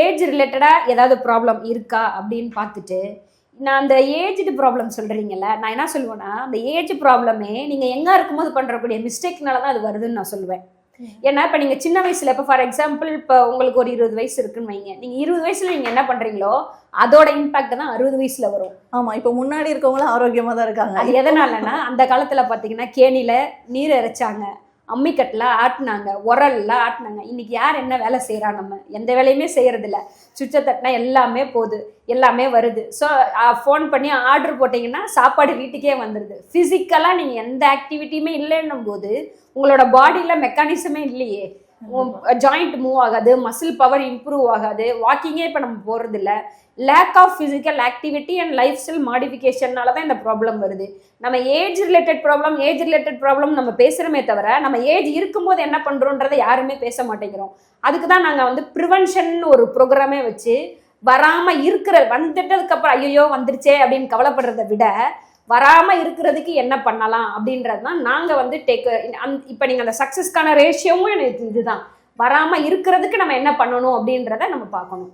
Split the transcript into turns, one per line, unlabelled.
Age ரிலேட்டடாக ஏதாவது problem இருக்கா அப்படின்னு பார்த்துட்டு நான் அந்த ஏஜ்டு ப்ராப்ளம் சொல்கிறீங்கல்ல நான் என்ன சொல்லுவேன்னா அந்த ஏஜ் ப்ராப்ளமே நீங்கள் எங்கே இருக்கும்போது பண்ணுறக்கூடிய மிஸ்டேக்னால தான் அது வருதுன்னு நான் சொல்லுவேன். ஏன்னா இப்போ நீங்கள் சின்ன வயசில் இப்போ ஃபார் எக்ஸாம்பிள் இப்போ உங்களுக்கு ஒரு இருபது வயசு இருக்குன்னு வைங்க. நீங்கள் இருபது வயசில் நீங்கள் என்ன பண்ணுறீங்களோ அதோட இம்பாக்ட் தான் அறுபது வயசில் வரும்.
ஆமா இப்ப முன்னாடி இருக்கவங்களும் ஆரோக்கியமா தான் இருக்காங்க.
அது எதனாலனா அந்த காலத்துல பாத்தீங்கன்னா கேணியில நீர் இறைச்சாங்க. அம்மிக்கட்டில் ஆட்டினாங்க உரல்ல ஆட்டினாங்க. இன்னைக்கு யார் என்ன வேலை செய்கிறா நம்ம? எந்த வேலையுமே செய்கிறதில்ல இல்ல சுவிட்சை தட்டினா எல்லாமே போகுது எல்லாமே வருது. ஸோ ஃபோன் பண்ணி ஆர்டர் போட்டிங்கன்னா சாப்பாடு வீட்டுக்கே வந்துடுது ஃபிசிக்கலாக நீங்கள் எந்த ஆக்டிவிட்டியுமே இல்லைன்னும் போது உங்களோட பாடியில் மெக்கானிசமே இல்லையே. ஜாயிண்ட் மூவ் ஆகாது மசில் பவர் இம்ப்ரூவ் ஆகாது. வாக்கிங்கே இப்போ நம்ம போகிறது இல்லை lack of physical activity and lifestyle மாடிஃபிகேஷனால தான் இந்த ப்ராப்ளம் வருது. நம்ம age related problem age related problem நம்ம பேசுகிறோமே தவிர நம்ம ஏஜ் இருக்கும்போது என்ன பண்ணுறோன்றதை யாருமே பேச மாட்டேங்கிறோம். அதுக்கு தான் நாங்கள் வந்து ப்ரிவென்ஷன் ஒரு ப்ரோக்ராமே வச்சு வராமல் இருக்கிற வந்துட்டதுக்கப்புறம் ஐயோ வந்துருச்சே அப்படின்னு கவலைப்படுறதை விட வராமல் இருக்கிறதுக்கு என்ன பண்ணலாம் அப்படின்றது தான் நாங்கள் வந்து டேக் அந் இப்போ நீங்கள் அந்த சக்ஸஸ்க்கான ரேஷியோவும் எனக்கு இதுதான். வராமல் இருக்கிறதுக்கு நம்ம என்ன பண்ணணும் அப்படின்றத நம்ம பார்க்கணும்.